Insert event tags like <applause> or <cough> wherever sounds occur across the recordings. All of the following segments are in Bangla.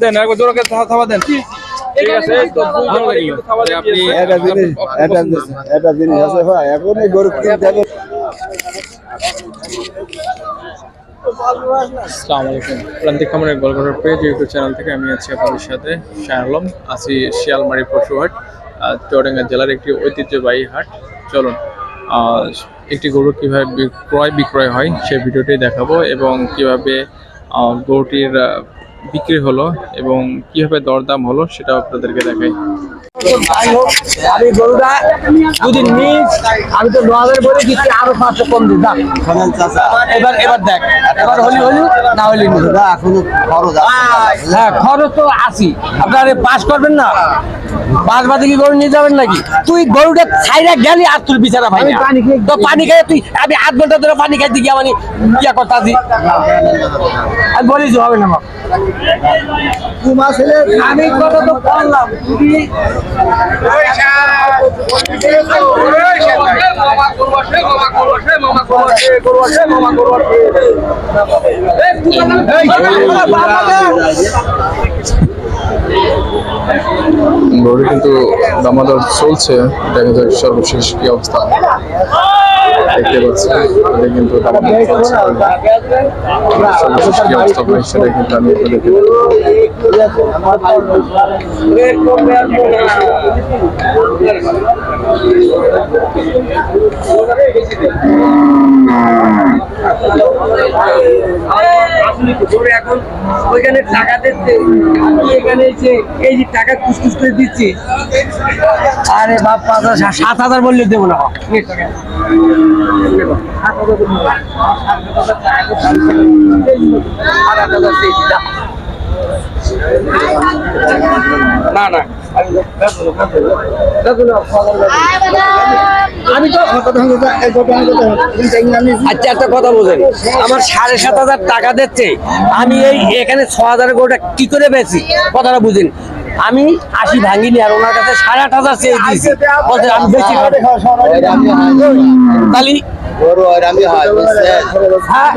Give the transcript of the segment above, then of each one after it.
দেন একবার জোরে করে থাবা দেন। ঠিক আছে এই তো ভালো লাগল। থাবা দিয়ে আপনি একটা জিনিস একটা জিনিস একটা জিনিস আছে ভাই এখন এই গরু কিনতে হবে আসসালামু আলাইকুম। প্রান্তিক খামারের গল্পের পেজ ইউটিউব চ্যানেল থেকে আমি আছি আপনাদের সাথে শাহ আলম। আছি শিয়ালমারি পশুহাট আহ, চুয়াডাঙ্গা জেলার একটি ঐতিহ্যবাহী হাট। চলুন একটি গরু কীভাবে ক্রয় বিক্রয় হয় সেই ভিডিওটি দেখাবো এবং কীভাবে গরুটির বিক্রি হলো এবং কীভাবে দরদাম হলো সেটা আপনাদেরকে দেখাই। আমি গরুটা দুদিন আমি তো বলে দিচ্ছি আরও পাঁচশো কম দাম এবার এবার দেখ এবার হলি হলি না হলি এখনও খরচ হ্যাঁ খরচ তো আসি আপনারা পাস করবেন না? পাঁচ বাদে কি গরু নিয়ে যাবেন নাকি তুই গরুটা ছাইরা গেলি আর তুই বিচারা ভাই তো পানি খাই তুই আমি আধ ঘণ্টা ধরে পানি খাইতে গিয়ে মানে ইয়া করতে দি আমি বলি যে হবে না আমি কত তো বললাম গরু কিন্তু দামাদার চলছে। দেখা যাক সর্বশেষ কি অবস্থা। দেখতে পাচ্ছি। কিন্তু সর্বশেষ কি অবস্থা হয় সেটা কিন্তু আমি এখন ওইখানে টাকা দিচ্ছে এখানে এই যে টাকা কুসকুস করে দিচ্ছি। আরে বাপ পাঁচ হাজার সাত হাজার বললে দেবো না আমি তো আচ্ছা একটা কথা বলেন। আমার সাড়ে সাত হাজার টাকা দিচ্ছে। আমি এই এখানে ছ হাজার গোটা কি করে বেছি কথাটা বুঝেন। আমি আশি ভাঙিনি আর ওনার কাছে সাড়ে আট হাজার চেয়ে দিয়েছি। বলছে আমি বেশি তাহলে হয় হ্যাঁ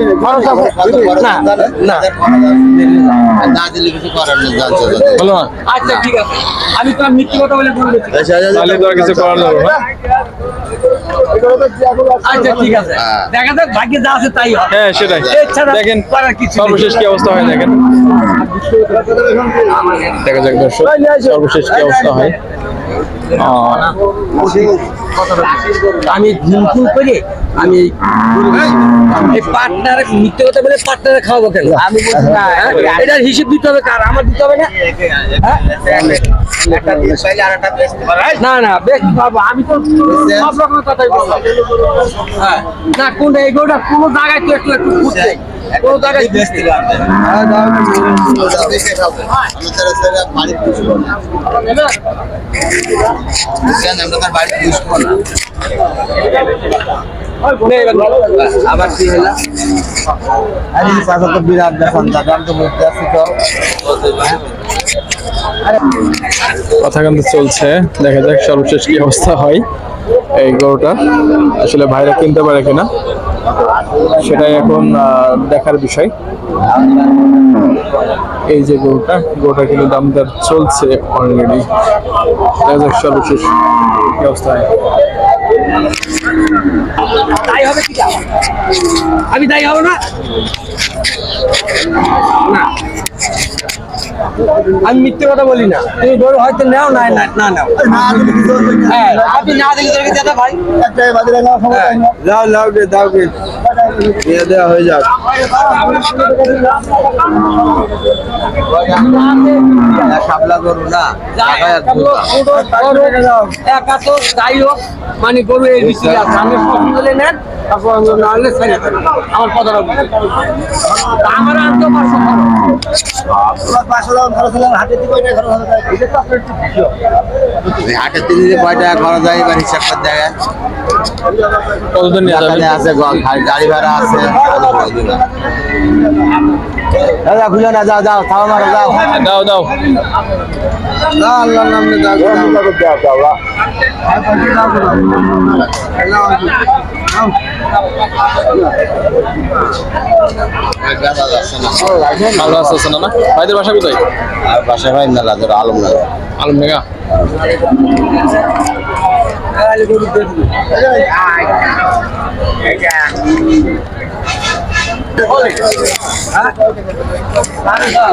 আচ্ছা ঠিক আছে। আমি তো আর মিথ্যে কথা বলে কিছু করার না আচ্ছা ঠিক আছে। হ্যাঁ। দেখা যাক ভাগ্যে যা আছে তাই হবে। হ্যাঁ সেটাই। দেখেন। সর্বশেষ কি অবস্থা হয় দেখেন। দেখা যাক দর্শক সর্বশেষ কি অবস্থা হয়। আমি ঘুমফুল করে আমি পার্টনার মিথ্যে কথা বলে পার্টনারে খাওয়াবো কেন? আমি হ্যাঁ? এটার হিসেব দিতে হবে কার? আমার দিতে হবে না? হ্যাঁ? না না বেশ পাবো আমি তো সব রকমের কথাই বলব হ্যাঁ। না কোনটা এগুলোটা কোনো জায়গায় তো একটু একটু ঘুরছে কোনো জায়গায় ঘুরছে। বাড়ি পুষবো না আমরা তার বাড়ি পুষবো না। বিরাট দেখান কথা কিন্তু চলছে দেখা যাক সর্বশেষ কি অবস্থা হয় এই গরুটা। আসলে ভাইরা কিনতে পারে কিনা সেটাই এখন দেখার বিষয়। এই যে গরুটা গরুটা কিন্তু দাম দামদার চলছে অলরেডি দেখা যাক সর্বশেষ কি অবস্থা হয়। তাই হবে কি আমি তাই হব না? না। আমি মিথ্যে কথা বলি না। তুমি গরু হয়তো নেও না না নাও। হ্যাঁ আপনি না দিলে তোকে যেতে ভাই। যাও লাও গে দাও গে দিয়ে দেওয়া হয়ে যাক। সাবলা গরু না একা তো যাই হোক মানে গরু এই বিষয়ে আমি পছন্দ নেন না হলে আমার কথাটা আমার আনতে পারছ হাটের দিনে কয় টাকা খরচ হয় এবার হিসাব করে দেখেন কতদিন নিয়ে যাবে এখানে আছে গ- গাড়ি ভাড়া আছে দাদা খুলে না যাও যাও থামা মারো যাও। দাও দাও। যাও আল্লাহর নাম যাও ভালো আছে না ভাইদের বাসা কোথায়? আর বাসায় ভাই মেলা ধরো আলম মেলা আলম মেগা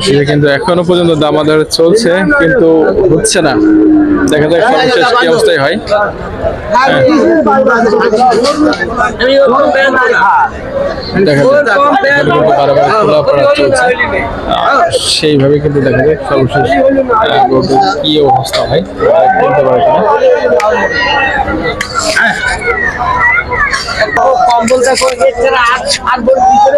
সেটা কিন্তু এখনও পর্যন্ত দামাদার চলছে কিন্তু হচ্ছে না। দেখা যাক সর্বশেষ কি অবস্থায় হয়। আহ, সেইভাবে কিন্তু দেখা যায় সর্বশেষ কি অবস্থা হয়। বলতে পারে কিনা আর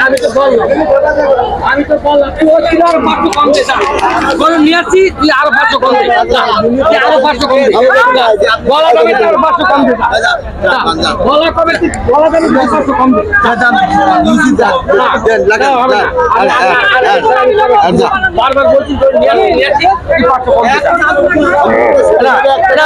আমি তো বললাম আমি তো বললাম তুই আরও পাঁচশো কম দে যা। গরম নিয়ে আসছি তুই আরও পাঁচশো কম দে আরও পাঁচশো কম দে। বলা কবে তুই আরও পাঁচশো কম দে। বলা কবে তুই বলা কবে তুই পাঁচশো কম দে বারবার বলছি নিয়ে আসছি, নিয়ে আসছি, তুই পাঁচশো কম দে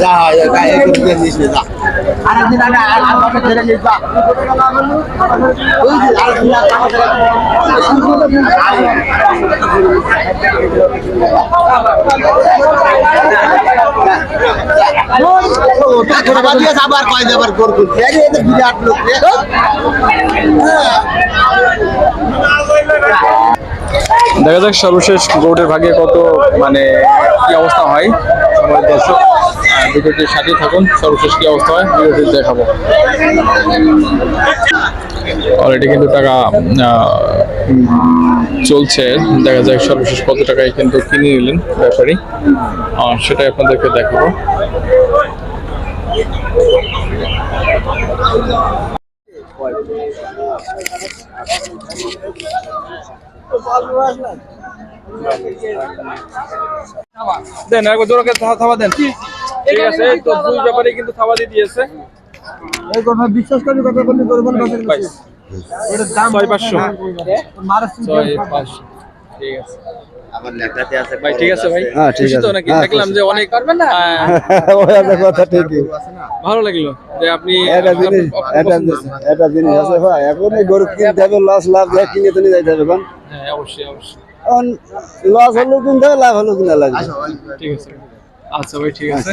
যা আবার কয় যাবার করব বিরাট লোক দেখা যাক সর্বশেষ গরুটের ভাগে কত মানে কি অবস্থা হয়। আমার দর্শক ভিডিওটির সাথে থাকুন। সর্বশেষ কি অবস্থা হয়? ভিডিওটি দেখাবো। অলরেডি কিন্তু টাকা চলছে। দেখা যাক সর্বশেষ কত টাকায় কিন্তু কিনে নিলেন ব্যাপারী। সেটাই আপনাদেরকে দেখাবো। দেন একবার জোরকে থাবা দেন। ঠিক আছে এই তো দুই ব্যাপারে কিন্তু থাবা দিয়ে দিয়েছে। এই কথা বিশ্বাস করি কথা বললি করব না এটার দাম ছয় পাঁচশো। ছয় পাঁচশো। ঠিক আছে। ভাই ঠিক ভাই। দেখলাম যে অনেক <laughs> কথা ঠিকই। ভালো লাগল যে আপনি একটা জিনিস পছন্দ। জিনিস আছে ভাই এখন এই গরু কিনতে হবে লস লাভ কিনে তো নিয়ে যাইতে হবে হ্যাঁ অবশ্যই অবশ্যই। লস হলো কিনতে লাভ হলো কিনা লাগে ঠিক আছে। আচ্ছা ভাই ঠিক আছে।